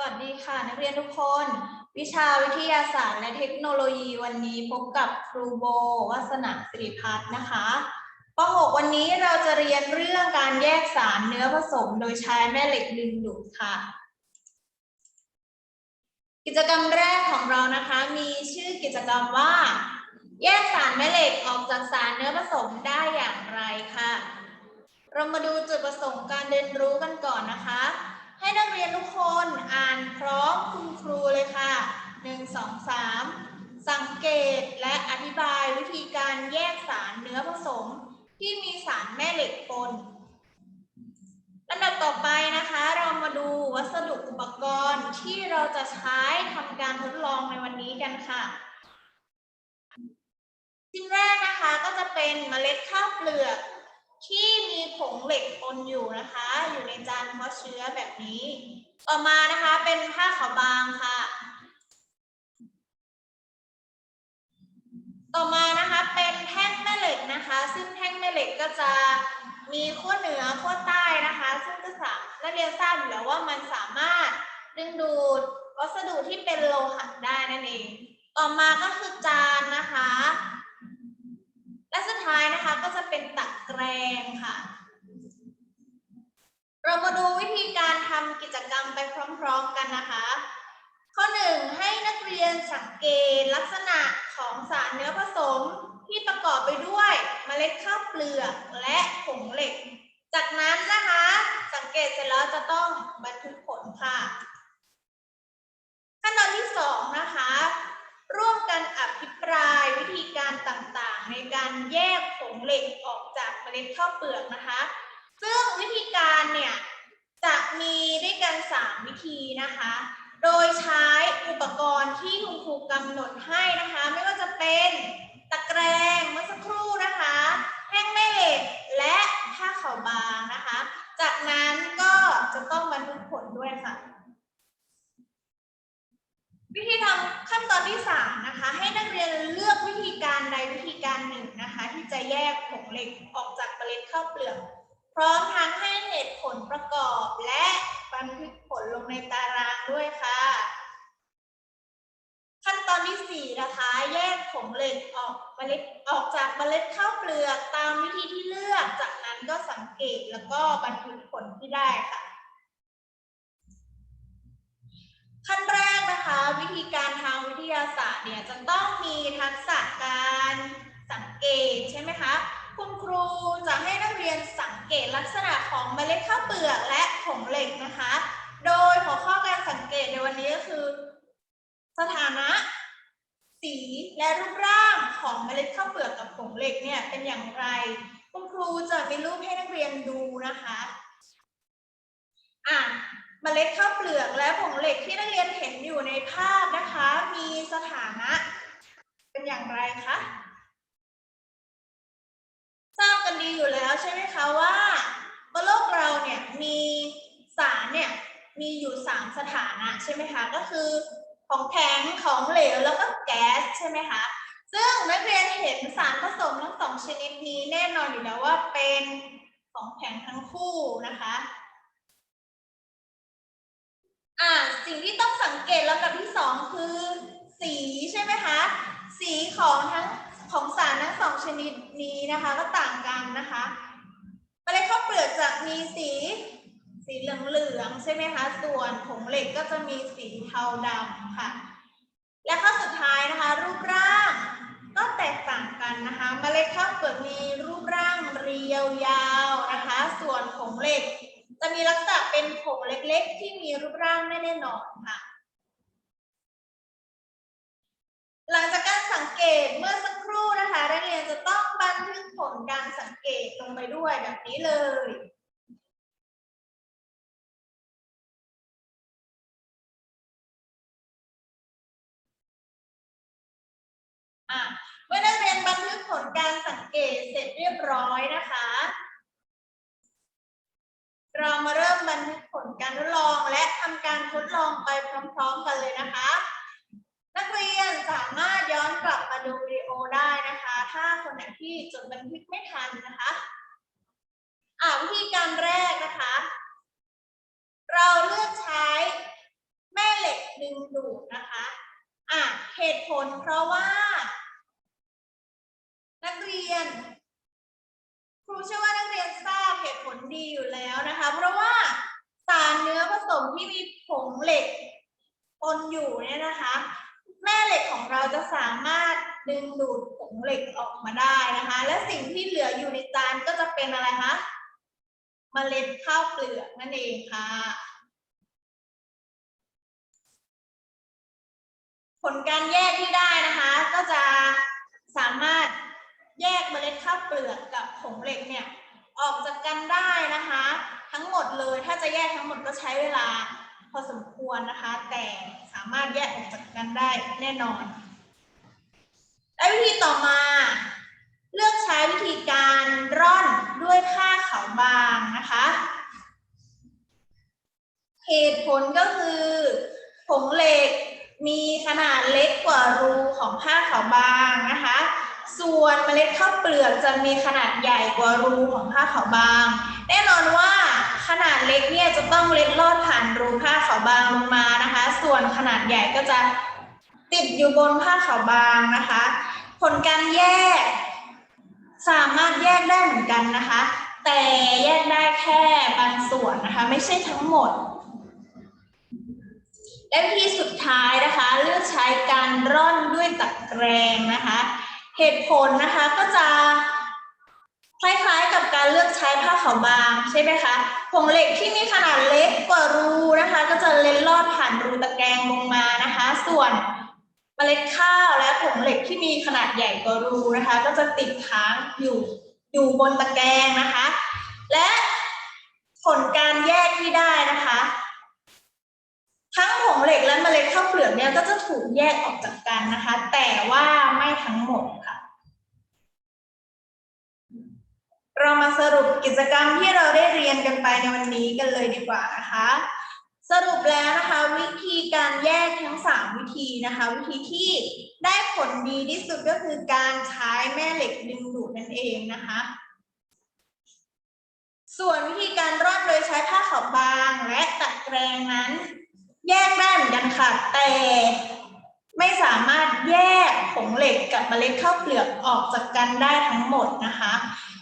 วัสดีค่ะ นักเรียนทุกคน วิชาวิทยาศาสตร์และเทคโนโลยีวันนี้พบกับครูโบวัสนาสิริพัฒน์นะคะป .6 วันนี้เราจะเรียนเรื่องการแยกสารเนื้อผสมโดยใช้แม่เหล็กดึงดูดค่ะ กิจกรรมแรกของเรานะคะ มีชื่อกิจกรรมว่า แยกสารแม่เหล็กออกจากสารเนื้อผสมได้อย่างไรค่ะ เรามาดูจุดประสงค์การเรียนรู้กันก่อนนะคะ ให้นักเรียนทุกคนอ่านพร้อมคุณครูเลยค่ะ 1 2 3 สังเกตและอธิบายวิธีการแยกสารเนื้อผสม ที่มีสารแม่เหล็กปนลำดับต่อไปนะคะ เรามาดูวัสดุอุปกรณ์ที่เราจะใช้ทำการทดลองในวันนี้กันค่ะชิ้นแรกนะคะก็จะเป็นเมล็ดข้าวเปลือก ที่มีผงเหล็กปนอยู่นะคะ อยู่ในจานเพาะเชื้อแบบนี้ ต่อมานะคะเป็นผ้าขาวบางค่ะ ต่อมานะคะเป็นแท่งแม่เหล็กนะคะ ซึ่งแท่งแม่เหล็กก็จะมีขั้วเหนือขั้วใต้นะคะ ซึ่งก็สามนักเรียนทราบอยู่แล้วว่ามันสามารถดึงดูดวัสดุที่เป็นโลหะได้นั่นเอง ต่อมาก็คือจานนะคะ และสุดท้ายนะคะก็จะเป็นตะแกรงค่ะ เรามาดูวิธีการทำกิจกรรมไปพร้อม ๆกันนะคะ ข้อหนึ่งให้นักเรียนสังเกตลักษณะของสารเนื้อผสมที่ประกอบไปด้วยเมล็ดข้าวเปลือกและผงเหล็ก จากนั้นนะคะ สังเกตเสร็จแล้วจะต้องบันทึกผลค่ะ ขั้นตอนที่สองนะคะ ร่วมกันอภิปรายวิธีการต่างๆ ในการแยกผง เหล็กออกจากเมล็ดข้าวเปลือกนะคะ ซึ่งวิธีการเนี่ยจะมีด้วยกัน 3 วิธีนะคะ โดยใช้อุปกรณ์ที่คุณครูกำหนดให้นะคะไม่ว่าจะเป็นตะแกรงเมื่อสักครู่นะคะแท่งแม่เหล็กและผ้าขาวบางนะคะ จากนั้นก็จะต้องบันทึกผลด้วยค่ะ วิธีทำขั้นตอนที่สามนะคะ ให้นักเรียนเลือกวิธีการใดวิธีการหนึ่งนะคะ ที่จะ แยกผงเหล็กออกจากเมล็ดข้าวเปลือก พร้อมทั้งให้เหตุผลประกอบ และบันทึกผลลงในตารางด้วยค่ะ ขั้นตอนที่สี่นะคะ แยกผงเหล็กออกเมล็ดออกจากเมล็ดข้าวเปลือกตามวิธีที่เลือก จากนั้นก็สังเกตแล้วก็บันทึกผลที่ได้ค่ะขั้นแรกนะคะ วิธีการทางวิทยาศาสตร์เนี่ยจะต้องมีทักษะการ เกตใช่ไหมคะ คุณครูจะให้นักเรียนสังเกตลักษณะของเมล็ดข้าวเปลือกและผงเหล็กนะคะ โดยหัวข้อการสังเกตในวันนี้ก็คือ สถานะ สีและรูปร่างของเมล็ดข้าวเปลือกกับผงเหล็กเนี่ยเป็นอย่างไร คุณครูจะมีรูปให้นักเรียนดูนะคะอะเมล็ดข้าวเปลือกและผงเหล็กที่นักเรียนเห็นอยู่ในภาพนะคะ มีสถานะเป็นอย่างไรคะ ทราบกันดีอยู่แล้วใช่ไหมคะว่าบนโลกเราเนี่ยมีสารเนี่ยมีอยู่สามสถานะใช่ไหมคะก็คือของแข็งของเหลวแล้วก็แก๊สใช่ไหมคะซึ่งนักเรียนเห็นสารผสมทั้งสองชนิดนี้แน่นอนอยู่แล้วว่าเป็นของแข็งทั้งคู่นะคะอ่าสิ่งที่ต้องสังเกตลำดับที่สองคือ สีใช่ไหมคะ สีของทั้ง ของสารทั้งสองชนิดนี้นะคะก็ต่างกันนะคะเมล็ดข้าวเปลือกจะมีสีสีเหลืองๆใช่ไหมคะส่วนผงเหล็กก็จะมีสีเทาดำค่ะ และข้อสุดท้ายนะคะ รูปร่างก็แตกต่างกันนะคะเมล็ดข้าวเปลือกมีรูปร่างเรียวยาวนะคะ ส่วนผงเหล็ก จะมีลักษณะเป็นผงเล็กๆ ที่มีรูปร่างไม่แน่นอนค่ะ หลังจากการสังเกตเมื่อสักครู่นะคะนักเรียนจะต้องบันทึกผลการสังเกตลงไปด้วยแบบนี้เลยเมื่อนักเรียนบันทึกผลการสังเกตเสร็จเรียบร้อยนะคะ เรามาเริ่มบันทึกผลการทดลองและทำการทดลองไปพร้อม ๆ กันเลยนะคะ เรียนสามารถย้อนกลับมาดูวิดีโอได้นะคะ ถ้าคนไหนที่จดบันทึกไม่ทันนะคะอ่าวิธีการแรกนะคะ เราเลือกใช้แม่เหล็กดึงดูดนะคะอะเหตุผลเพราะว่า นักเรียน ครูเชื่อว่านักเรียนทราบเหตุผลดีอยู่แล้วนะคะ เพราะว่าสารเนื้อผสมที่มีผงเหล็กปนอยู่เนี่ยนะคะ ของเราจะสามารถดึงดูดผงเหล็กออกมาได้นะคะ และสิ่งที่เหลืออยู่ในจานก็จะเป็นอะไรคะเมล็ดข้าวเปลือกนั่นเองค่ะ ผลการแยกที่ได้นะคะ ก็จะสามารถแยกเมล็ดข้าวเปลือกกับผงเหล็กเนี่ยออกจากกันได้นะคะ ทั้งหมดเลยถ้าจะแยกทั้งหมดก็ใช้เวลา พอสมควรนะคะ แต่สามารถแยกออกจากกันได้แน่นอน และวิธีต่อมา เลือกใช้วิธีการร่อนด้วยผ้าขาวบางนะคะเหตุผลก็คือผงเหล็กมีขนาดเล็กกว่ารูของผ้าขาวบางนะคะ ส่วนเมล็ดข้าวเปลือกจะมีขนาดใหญ่กว่ารูของผ้าขาวบาง แน่นอนว่า ขนาดเล็กเนี่ยจะต้องเล็ดลอดผ่านรูผ้าขาวบางลงมานะคะ ส่วนขนาดใหญ่ก็จะติดอยู่บนผ้าขาวบางนะคะ ผลการแยก สามารถแยกได้เหมือนกันนะคะ แต่แยกได้แค่บางส่วนนะคะ ไม่ใช่ทั้งหมด และวิธีสุดท้ายนะคะ เลือกใช้การร่อนด้วยตะแกรงนะคะ เหตุผลนะคะก็จะคล้ายๆกับการเลือก ใช้ผ้าขาวบางใช่ไหมคะผงเหล็กที่มีขนาดเล็กกว่ารูนะคะ ก็จะเล็ดลอดผ่านรูตะแกรงลงมานะคะ ส่วนเมล็ดข้าวและผงเหล็กที่มีขนาดใหญ่กว่ารูนะคะ ก็จะติดค้างอยู่อยู่บนตะแกรงนะคะ และผลการแยกที่ได้นะคะ ทั้งผงเหล็กและเมล็ดข้าวเปลือกเนี่ยก็จะถูกแยกออกจากกันนะคะ แต่ว่าไม่ทั้งหมดค่ะ เรามาสรุปกิจกรรมที่เราได้เรียนกันไปในวันนี้กันเลยดีกว่านะคะ สรุปแล้วนะคะวิธีการแยกทั้งสามวิธีนะคะ วิธีที่ได้ผลดีที่สุดก็คือการใช้แม่เหล็กดึงดูดนั่นเองนะคะ ส่วนวิธีการรอนโดยใช้ผ้าขาวบางและตะแกรงนั้น แยกได้เหมือนกันค่ะแต่ไม่สามารถแยกผงเหล็กกับเมล็ดข้าวเปลือกออกจากกันได้ทั้งหมดนะคะ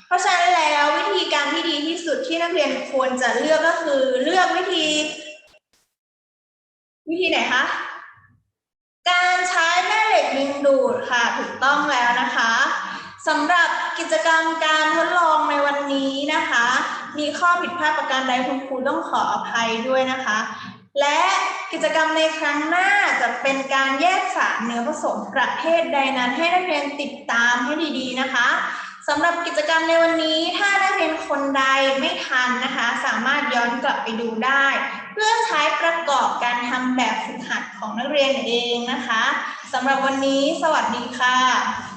เพราะฉะนั้นแล้ววิธีการที่ดีที่สุดที่นักเรียนควรจะเลือกก็คือเลือกวิธี วิธีไหนคะ การใช้แม่เหล็กดึงดูดค่ะถูกต้องแล้วนะคะสำหรับกิจกรรมการทดลองในวันนี้นะคะ มีข้อผิดพลาดประการใดคุณครูต้องขออภัยด้วยนะคะ และกิจกรรมในครั้งหน้าจะเป็นการแยกสารเนื้อผสมประเภทใดนั้นให้นักเรียนติดตามให้ดีๆนะคะ สำหรับกิจกรรมในวันนี้ถ้านักเรียนคนใดไม่ทันนะคะ สามารถย้อนกลับไปดูได้ เพื่อใช้ประกอบการทำแบบฝึกหัดของนักเรียนเองนะคะสำหรับวันนี้สวัสดีค่ะ